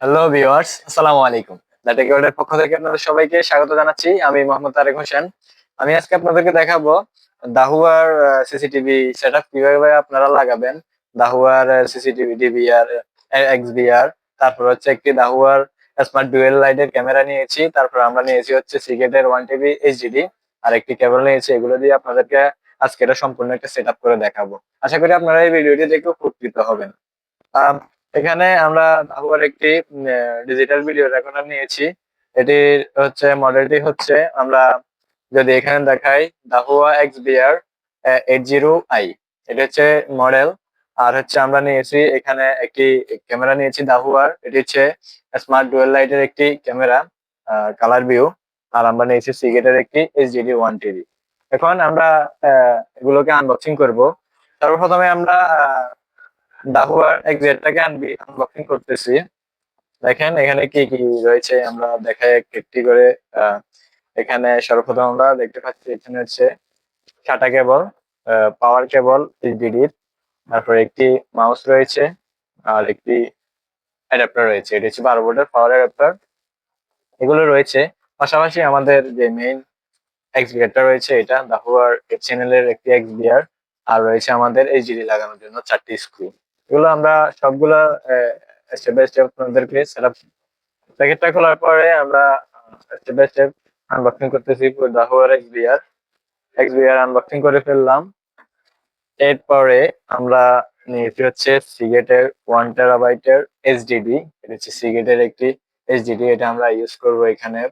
Hello viewers আসসালামু আলাইকুম data কিওয়ার্ডের পক্ষ থেকে আপনাদের সবাইকে স্বাগত জানাচ্ছি। আমি মোহাম্মদ তারেক হোসেন। আমি আজকে আপনাদেরকে দেখাবো দাহুয়ার সিসিটিভি সেটআপ কীভাবে আপনারা লাগাবেন। দাহুয়ার সিসিটিভি ডিভিআর এক্সবিআর তারপর হচ্ছে একটি দাহুয়ার স্মার্ট ডুয়েল লাইটের ক্যামেরা নিয়েছি। তারপর আমরা নিয়েছি হচ্ছে সিগেটের ওয়ান টিভি এইচডিডি আর একটি কেবল নিয়েছি। এগুলো দিয়ে আপনাদেরকে আজকে এটা সম্পূর্ণ একটা সেটআপ করে দেখাবো। আশা করি আপনারা এই ভিডিওটি দেখে উপকৃত হবেন। এখানে আমরা দাহুয়ার একটি ডিজিটাল ভিডিও রেকর্ডার নিয়েছি। এটির হচ্ছে মডেলটি হচ্ছে আমরা যদি এখানে দেখাই Dahua X VR eight zero I এটা হচ্ছে মডেল আর হচ্ছে আমরা নিয়েছি এখানে একটি ক্যামেরা নিয়েছি দাহুয়ার এটি হচ্ছে স্মার্ট ডুয়েল লাইটের একটি ক্যামেরা কালার ভিউ আর আমরা নিয়েছি সিগেটের একটি এইচডিডি ওয়ান টিভি এখন আমরা এগুলোকে আনবক্সিং করব। সর্বপ্রথমে আমরা দাহুয়ার এক্সেটটাকে আনবি। আনবক্সিং করতেছি। দেখেন, এখানে কি কি রয়েছে? আমরা দেখাই একটি করে। এখানে সর্বপ্রথম আমরা দেখতে পাচ্ছি, এখানে হচ্ছে সাটা কেবল পাওয়ার কেবল এইচডিডির তারপরে একটি মাউস রয়েছে আর একটি অ্যাডাপ্টার রয়েছে। এটি হচ্ছে বারো ভোল্টের পাওয়ার অ্যাডাপ্টার এগুলো রয়েছে। পাশাপাশি আমাদের যে মেইন এক্সবিআরটা রয়েছে, এটা দাহুয়ার চ্যানেলের একটি এক্সবিআর আর রয়েছে আমাদের এইচডিডি লাগানোর জন্য চারটি স্ক্রু এগুলো আমরা সবগুলা স্টেপ বাই স্টেপ আপনাদেরকে সেটআপ প্যাকেটটা খোলার পরে আমরা স্টেপ বাই স্টেপ আনবক্সিং করতেছি দাহুয়ার এক্সবিআর এক্সবিআর আনবক্সিং করে ফেললাম। এরপরে আমরা নিয়েছি হচ্ছে সিগেটের ওয়ান টেরাবাইটের এইচডিডি এটা হচ্ছে সিগেটের একটি এইচডিডি এটা আমরা ইউজ করব এখানে।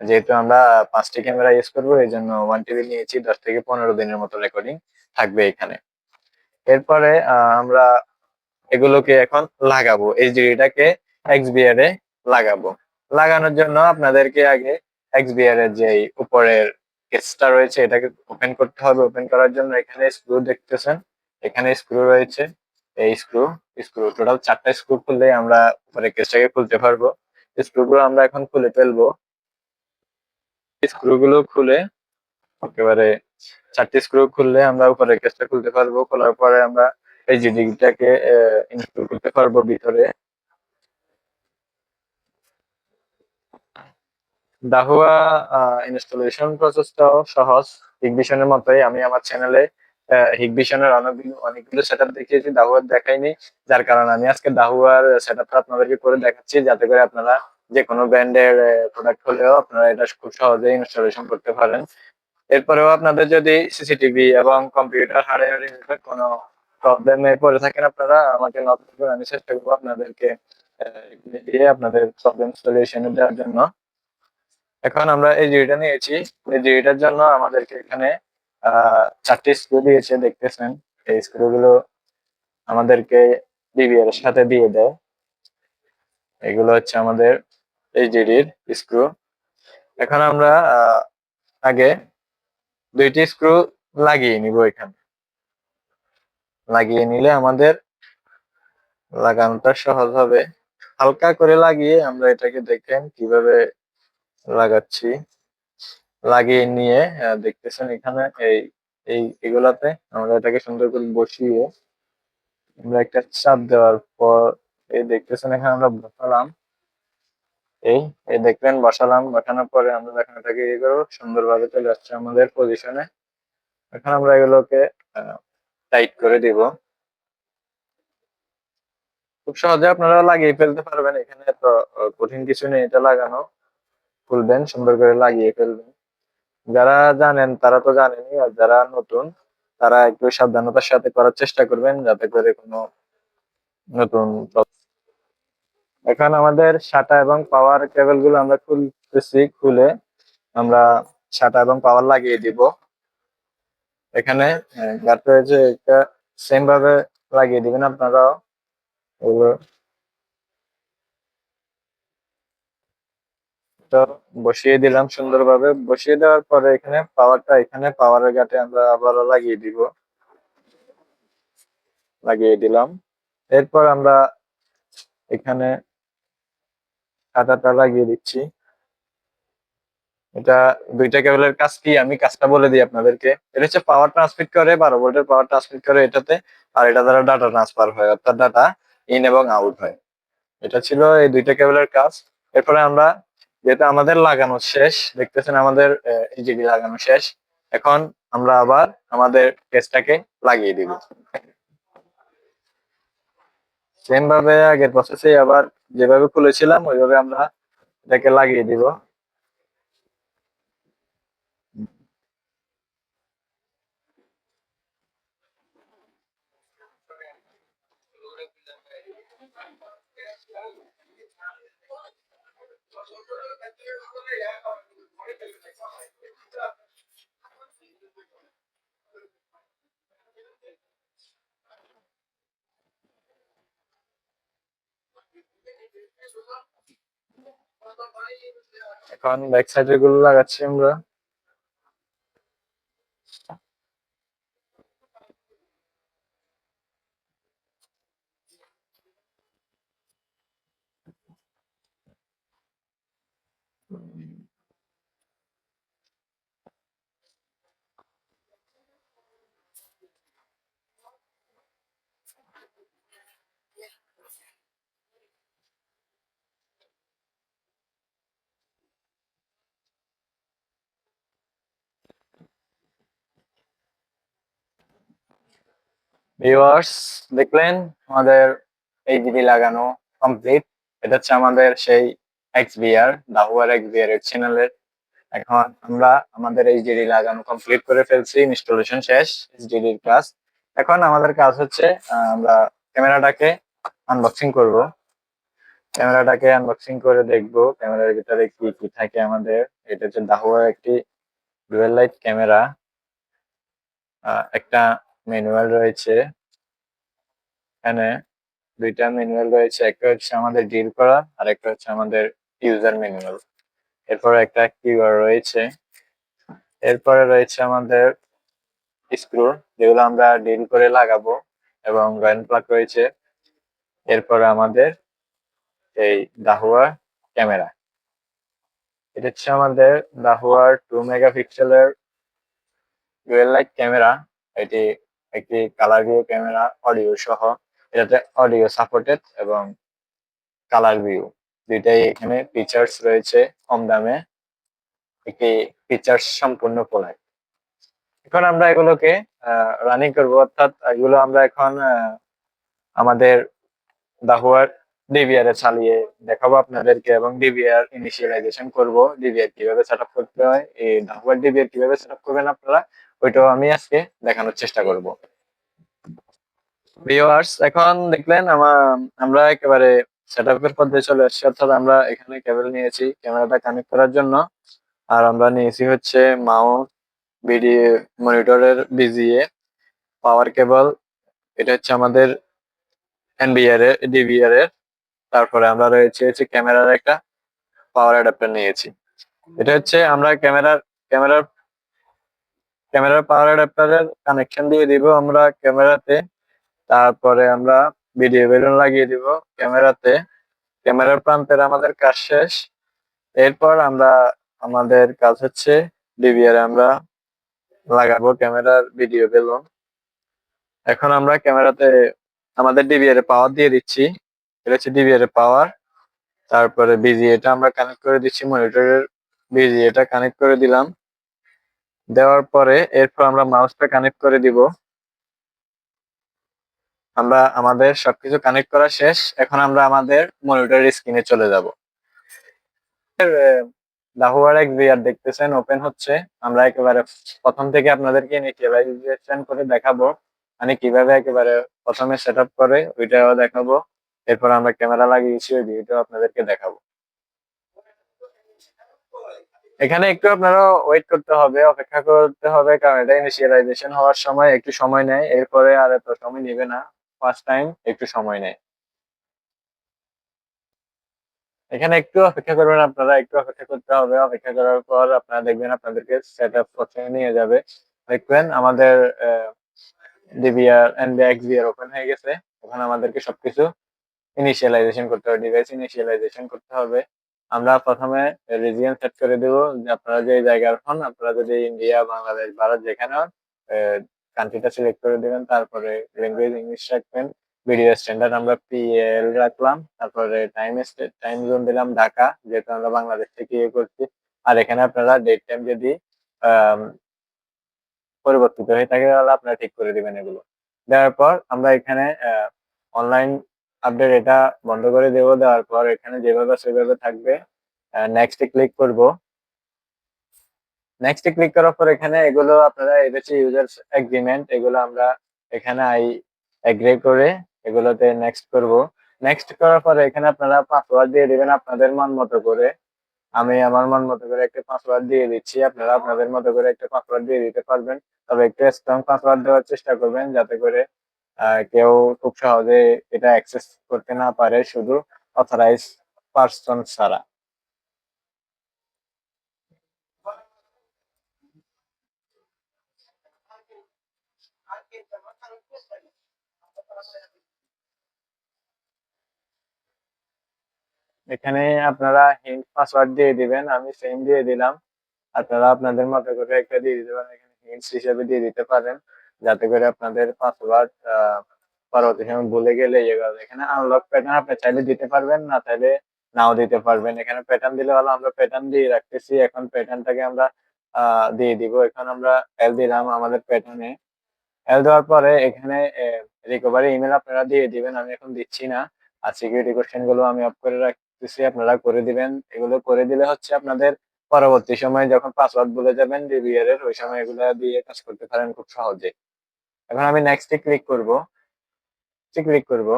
যেহেতু আমরা পাঁচটি ক্যামেরা ইউজ করব এই জন্য ওয়ান টিভি নিয়েছি, দশ থেকে পনেরো দিনের মতো রেকর্ডিং থাকবে এখানে। এরপরে আমরা এগুলোকে এখন লাগাবো। এইচডিটাকে এক্সবিআর এ লাগাবো। লাগানোর জন্য আপনাদেরকে আগে এক্সবিআর এর যে উপরের কেসটা রয়েছে, এটাকে ওপেন করতে হবে। ওপেন করার জন্য এখানে স্ক্রু দেখতেছেন। এখানে স্ক্রু রয়েছে। এই স্ক্রু স্ক্রু টোটাল চারটা স্ক্রু খুললে আমরা উপরে কেসটাকে খুলতে পারব। স্ক্রু গুলো আমরা এখন খুলে ফেলব। স্ক্রু গুলো খুলে একেবারে চারটি স্ক্রু খুললে আমরা উপরে কেসটা খুলতে পারব। খোলার পরে আমরা এই জিডিটাকে ইনস্টল করতে পারব ভিতরে। দাহুয়া ইনস্টলেশন প্রসেসটাও সহজ। হিগভিশনের মতোই আমি আমার চ্যানেলে হিগভিশনের অনেকগুলো অনেকগুলো সেটআপ দেখিয়েছি দাহুয়ার দেখাইনি। যার কারণে আমি আজকে দাহুয়ার সেটআপটা আপনাদেরকে করে দেখাচ্ছি, যাতে করে আপনারা যে কোনো ব্র্যান্ডের প্রোডাক্ট হলেও আপনারা এটা খুব সহজে ইনস্টলেশন করতে পারেন। এরপরেও আপনাদের যদি সিসিটিভি এবং কম্পিউটার হার্ডওয়্যার কোনো প্রবলেমে পড়ে থাকেন আপনারা, আমাকে নক করবেন, আমি চেষ্টা করব আপনাদেরকে দিয়ে আপনাদের প্রবলেম সলিউশন দেওয়ার জন্য। এখন আমরা এই জিডিটা নিয়েছি। এই জিডিটার জন্য আমাদেরকে এখানে চারটি স্ক্রু দিয়েছে, দেখতেছেন? এই স্ক্রু গুলো আমাদেরকে ডিবিআর এর সাথে দিয়ে দেয়। এগুলো হচ্ছে আমাদের এই জিডির স্ক্রু এখন আমরা আগে দুইটি স্ক্রু লাগিয়ে নিব এখানে। লাগিয়ে নিলে আমাদের লাগানোটা সহজ হবে। হালকা করে লাগিয়ে আমরা এটাকে দেখেন কীভাবে লাগাচ্ছি। লাগিয়ে নিয়ে দেখতেছেন এখানে এই এই, এগুলাতে আমরা এটাকে সুন্দর করে বসিয়ে আমরা একটা চাপ দেওয়ার পর এই দেখতেছেন এখানে আমরা বসালাম। এই এই দেখলেন বসালাম, বসানোর পরে আমরা এখন এটাকে ইয়ে করব, সুন্দরভাবে চলে আসছে আমাদের পজিশনে এখন আমরা এগুলোকে টাইট করে দিব। খুব সহজে আপনারা লাগিয়ে ফেলতে পারবেন এখানে তো কঠিন কিছু নেই এটা লাগানো। খুলবেন, সুন্দর করে লাগিয়ে ফেলবেন। যারা জানেন তারা তো জানেনই, আর যারা নতুন, তারা একটু সাবধানতার সাথে করার চেষ্টা করবেন যাতে করে কোনো নতুন এখন আমাদের সাটা এবং পাওয়ার কেবলগুলো আমরা খুলতেছি, খুলে আমরা সাটা এবং পাওয়ার লাগিয়ে দিব। এখানে গাট রয়েছে এটা সেম ভাবে লাগিয়ে দিবেন আপনারাও। বসিয়ে দিলাম সুন্দরভাবে। বসিয়ে দেওয়ার পরে এখানে পাওয়ারটা এখানে পাওয়ারের গাটে আমরা আবারও লাগিয়ে দিব। লাগিয়ে দিলাম। এরপর আমরা এখানে কাঁটাটা লাগিয়ে দিচ্ছি। এটা দুইটা কেবলের কাজ কি? আমি কাজটা বলে দিই আপনাদেরকে। এটা হচ্ছে পাওয়ার ট্রান্সমিট করে, বারো ভোল্টের পাওয়ার ট্রান্সমিট করে এটাতে, আর এটা দ্বারা ডাটা ট্রান্সফার হয়, অর্থাৎ ডাটা ইন এবং আউট হয়। এটা ছিল এই দুইটা কেবলের কাজ। এরপরে আমরা, যেহেতু আমাদের লাগানো শেষ, দেখতেছেন আমাদের এইচডিডি লাগানো শেষ, এখন আমরা আবার আমাদের কেসটাকে লাগিয়ে দিব। সেম ভাবে আগের প্রসেসে আবার যেভাবে খুলেছিলাম, ওইভাবে আমরা এটাকে লাগিয়ে দিব। এখন ব্যাক সাইডেরগুলো লাগাচ্ছি আমরা। ভিউয়ার্স দেখলেন আমাদের এইচডি লাগানো কমপ্লিট এটা হচ্ছে আমাদের সেই এক্স এক্সবিআর দাহুয়ার এক্সবিআর এর চ্যানেলের এখন আমরা আমাদের এইচডিডি লাগানো কমপ্লিট করে ফেলছি ইনস্টলেশন শেষ এইচডিডির কাজ এখন আমাদের কাজ হচ্ছে আমরা ক্যামেরাটাকে আনবক্সিং করব। ক্যামেরাটাকে আনবক্সিং করে দেখব, ক্যামেরার ভিতরে কি কি থাকে আমাদের। এটা হচ্ছে দাহুয়ার একটি ডুয়েল লাইট ক্যামেরা একটা ম্যানুয়াল রয়েছে। এখানে দুইটা ম্যানুয়াল রয়েছে, একটা হচ্ছে আমাদের ডিল করা আর একটা হচ্ছে আমাদের ইউজার ম্যানুয়াল এরপর একটা কিউআর রয়েছে। এরপরে রয়েছে আমাদের স্ক্রু যেগুলো আমরা ডিল করে লাগাবো এবং জয়েন্ট প্লাগ রয়েছে। এরপরে আমাদের এই দাহুয়ার ক্যামেরা এটা হচ্ছে আমাদের দাহুয়ার টু মেগাপিক্সেলের ডুয়েল লাইট ক্যামেরা এটি একটি কালার ভিউ ক্যামেরা অডিও সহ এটাতে অডিও সাপোর্টেড এবং কালার ভিউ দুইটাই এখানে ফিচার্স রয়েছে কম দামে। একটি ফিচার্স সম্পূর্ণ প্রোডাক্ট এখন আমরা এগুলোকে রানিং করব। অর্থাৎ এগুলো আমরা এখন আমাদের দাহুয়ার ডিভিআর এ চালিয়ে দেখাবো আপনাদেরকে এবং ডিভিআর ইনিশিয়ালাইজেশন করব। ডিভিআর কীভাবে সেটআপ করতে হয়? এই দাহুয়ার ডিভিআর কীভাবে সেটআপ করবেন আপনারা? ওইটাও আমি আজকে দেখানোর চেষ্টা করব। ভিউয়ার্স এখন দেখলেন আমার, আমরা একেবারে সেটআপের পর্যায়ে চলে আসছি, অর্থাৎ আমরা এখানে কেবল নিয়েছি ক্যামেরাটা কানেক্ট করার জন্য। আর আমরা নিয়েছি হচ্ছে মাউন্ট বিডি মনিটরের বিজিএ পাওয়ার কেবল এটা হচ্ছে আমাদের এনবিআর এর ডিবিআর এর তারপরে আমরা রয়েছে হচ্ছে ক্যামেরার একটা পাওয়ার অ্যাডাপ্টার নিয়েছি। এটা হচ্ছে আমরা ক্যামেরার ক্যামেরার ক্যামেরার পাওয়ার অ্যাডাপ্টারের কানেকশন দিয়ে দিব আমরা ক্যামেরাতে। তারপরে আমরা ভিডিও বেলুন লাগিয়ে দিব ক্যামেরাতে। ক্যামেরার প্রান্তের আমাদের কাজ শেষ। এরপর আমরা, আমাদের কাজ হচ্ছে ডিভিআর আমরা লাগাবো ক্যামেরার ভিডিও বেলুন। এখন আমরা ক্যামেরাতে আমাদের ডিভিআর এর পাওয়ার দিয়ে দিচ্ছি। এটা হচ্ছে ডিভিআর এর পাওয়ার তারপরে বিজি এটা আমরা কানেক্ট করে দিচ্ছি মনিটরের বিজি এটা কানেক্ট করে দিলাম। দেওয়ার পরে এরপর আমরা মাউসটা কানেক্ট করে দিব। আমরা আমাদের সবকিছু কানেক্ট করা শেষ। এখন আমরা আমাদের মনিটরের স্ক্রিনে চলে যাব। দাহুয়ার এক ভিআর দেখতেছেন ওপেন হচ্ছে। আমরা একেবারে প্রথম থেকে আপনাদেরকে ইনিশিয়ালাইজেশন করে দেখাবো। মানে কীভাবে একেবারে প্রথমে সেট করে, ওইটাও দেখাবো। এরপর আমরা ক্যামেরা লাগিয়েছি, ওই ভিডিওটাও আপনাদেরকে দেখাবো। এখানে একটু আপনারা ওয়েট করতে হবে, অপেক্ষা করতে হবে, কারণ এটা ইনিশিয়ালাইজেশন হওয়ার সময় একটু সময় নেয়, এরপরে আর এত সময় নেবে না ফার্স্ট টাইম একটু সময় নেয়। এখানে একটু অপেক্ষা করবেন আপনারা, একটু অপেক্ষা করতে হবে, অপেক্ষা করার পর আপনারা দেখবেন আপনাদেরকে সেট আপ প্রসেসে নিয়ে যাবে। দেখবেন আমাদের ডিবিআর এন্ড এক্সবিআর ওপেন হয়ে গেছে, এখন আমাদেরকে সবকিছু ইনিশিয়ালাইজেশন করতে হবে ডিভাইস ইনিশিয়ালাইজেশন করতে হবে। আমরা প্রথমে রিজিয়ন সেট করে দেব। আপনারা যে জায়গার হন, আপনারা যদি ইন্ডিয়া বাংলাদেশ ভারত যেখানে হন কান্ট্রিটা সিলেক্ট করে দিবেন। তারপরে ল্যাঙ্গুয়েজ ইংলিশ রাখবেন। ভিডিও স্ট্যান্ডার্ড আমরা পিএল রাখলাম। তারপরে টাইম টাইম জোন দিলাম ঢাকা, যেহেতু আমরা বাংলাদেশ থেকে ইয়ে করছি। আর এখানে আপনারা ডেট টাইম যদি পরিবর্তিত হয়ে থাকে, তাহলে আপনারা ঠিক করে দিবেন এগুলো। দেওয়ার পর আমরা এখানে অনলাইন আপডেট এটা বন্ধ করে দেব, দেওয়ার পর এখানে যেভাবে সেভাবে থাকবে নেক্সটে ক্লিক করব। নেক্সটে ক্লিক করার পর এখানে এগুলো আপনারা এটা হচ্ছে ইউজার এগ্রিমেন্ট এগুলো আমরা এখানে আই এগ্রি করে এগুলোতে নেক্সট করব। নেক্সট করার পরে এখানে আপনারা পাসওয়ার্ড দিয়ে দিবেন আপনাদের মন মতো করে। আমি আমার মন মতো করে একটা পাসওয়ার্ড দিয়ে দিচ্ছি, আপনারা আপনাদের মতো করে একটা পাসওয়ার্ড দিয়ে দিতে পারবেন। তবে একটু স্ট্রং পাসওয়ার্ড দেওয়ার চেষ্টা করবেন, যাতে করে কেউ খুব সহজে এটা অ্যাক্সেস করতে না পারে শুধু অথরাইজ পার্সন ছাড়া। এখানে আপনারা হিন্ট পাসওয়ার্ড দিয়ে দিবেন, আমি সেম দিয়ে দিলাম। আপনারা আপনাদের মতো করে একটা দিয়ে দিতে পারেন, এখানে হিন্টস হিসেবে দিয়ে দিতে পারেন। যাতে করে আপনাদের পাসওয়ার্ড পরবর্তী সময় ভুলে গেলে ইয়ে এখানে আনলক প্যাটার্ন আপনি চাইলে দিতে পারবেন, না চাইলে নাও দিতে পারবেন। এখানে প্যাটার্ন দিলে ভালো, আমরা প্যাটার্ন দিয়ে রাখতেছি। এখন প্যাটার্নটাকে আমরা দিয়ে দিব। এখন আমরা এল দিলাম আমাদের প্যাটার্নে এল দেওয়ার পরে এখানে রিকভারি ইমেল আপনারা দিয়ে দিবেন। আমি এখন দিচ্ছি না। আর সিকিউরিটি কোশ্চেনগুলো আমি অফ করে রাখতেছি। আপনারা করে দিবেন। এগুলো করে দিলে হচ্ছে আপনাদের পরবর্তী সময় যখন পাসওয়ার্ড বলে যাবেন ডিবিআর এর, ওই সময় এগুলো দিয়ে কাজ করতে পারেন খুব সহজে। এখন আমি নেক্সটে ক্লিক করব। ক্লিক করব।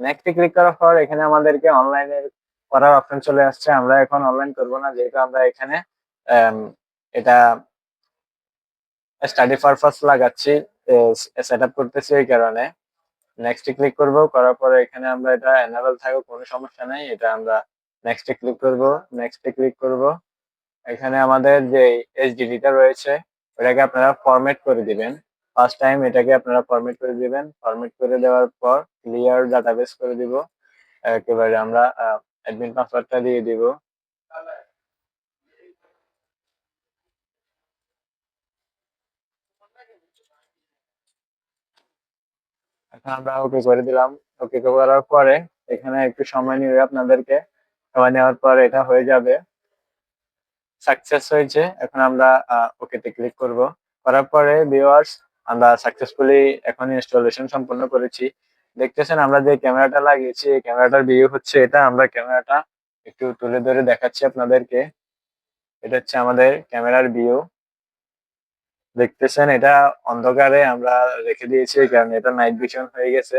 নেক্সটে ক্লিক করার পর এখানে আমাদেরকে অনলাইনের করার অপশন চলে আসছে। আমরা এখন অনলাইন করব না, যেহেতু আমরা এখানে এটা স্টাডি পারপাস লাগাচ্ছি সেট আপ করতেছি ওই কারণে। নেক্সটে ক্লিক করব, করার পরে এখানে আমরা এটা এনাবেল থাকবে কোনো সমস্যা নাই, এটা আমরা নেক্সটে ক্লিক করব। নেক্সটে ক্লিক করব। এখানে আমাদের যে এইচডিডিটা রয়েছে, ওটাকে আপনারা ফরম্যাট করে দিবেন। ফার্স্ট টাইম এটাকে আপনারা ফরম্যাট করে দিবেন। ফরম্যাট করে দেওয়ার পর ক্লিয়ার ডাটাবেস করে দিব। একেবারে আমরা অ্যাডমিন পাসওয়ার্ডটা দিয়ে দিব। এখন আমরা ওকে করে দিলাম। ওকে করার পরে এখানে একটু সময় নিবে আপনাদেরকে সময় নেওয়ার পর এটা হয়ে যাবে। সাকসেস হয়েছে। এখন আমরা ওকেতে ক্লিক করব। করার পরে ভিউয়ার্স আমরা সাকসেসফুলি এখন ইনস্টলেশন সম্পন্ন করেছি। দেখতেছেন আমরা যে ক্যামেরাটা লাগিয়েছি, এই ক্যামেরাটার ভিউ হচ্ছে এটা। আমরা ক্যামেরাটা একটু তুলে ধরে দেখাচ্ছি আপনাদেরকে। এটা হচ্ছে আমাদের ক্যামেরার ভিউ দেখতেছেন এটা অন্ধকারে আমরা রেখে দিয়েছি কারণ এটা নাইট ভিশন হয়ে গেছে।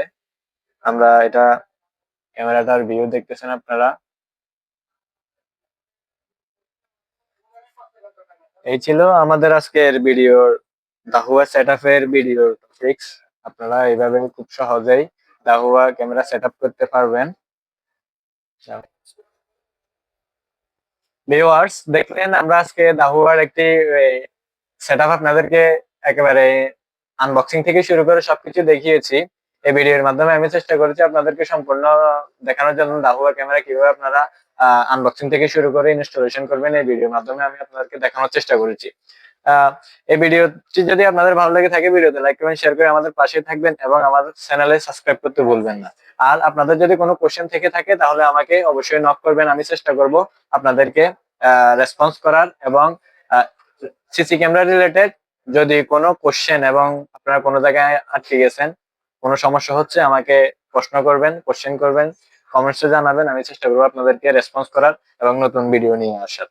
আমরা এটা ক্যামেরাটার ভিউ দেখতেছেন আপনারা। এই ছিল আমাদের আজকের ভিডিওর দাহুয়া সেটআপ এর ভিডিও টপিক্স আপনারা এইভাবে খুব সহজেই দাহুয়া ক্যামেরা সেটআপ করতে পারবেন। ভিউয়ার্স দেখলেন, আমরা আজকে দাহুয়ার একটি সেটআপ আপনাদেরকে একেবারে আনবক্সিং থেকে শুরু করে সবকিছু দেখিয়েছি। এই ভিডিওর মাধ্যমে আমি চেষ্টা করেছি আপনাদেরকে সম্পূর্ণ দেখানোর জন্য দাহুয়া ক্যামেরা কীভাবে আপনারা আনবক্সিং থেকে শুরু করে ইনস্টলেশন করবেন, এই ভিডিওর মাধ্যমে আমি আপনাদেরকে দেখানোর চেষ্টা করেছি। এই ভিডিওটি যদি আপনাদের ভালো লেগে থাকে ভিডিওতে লাইক কমেন্ট শেয়ার করে আমাদের পাশে থাকবেন এবং আমাদের চ্যানেলে সাবস্ক্রাইব করতে ভুলবেন না। আর আপনাদের যদি কোনো কোশ্চেন থেকে থাকে, তাহলে আমাকে অবশ্যই নক করবেন, আমি চেষ্টা করব আপনাদেরকে রেসপন্স করার এবং সিসি ক্যামেরা রিলেটেড যদি কোনো কোশ্চেন এবং আপনারা কোনো জায়গায় আটকে গেছেন, কোনো সমস্যা হচ্ছে, আমাকে প্রশ্ন করবেন কোশ্চেন করবেন কমেন্টসে জানাবেন, আমি চেষ্টা করব আপনাদেরকে রেসপন্স করার এবং নতুন ভিডিও নিয়ে আসার।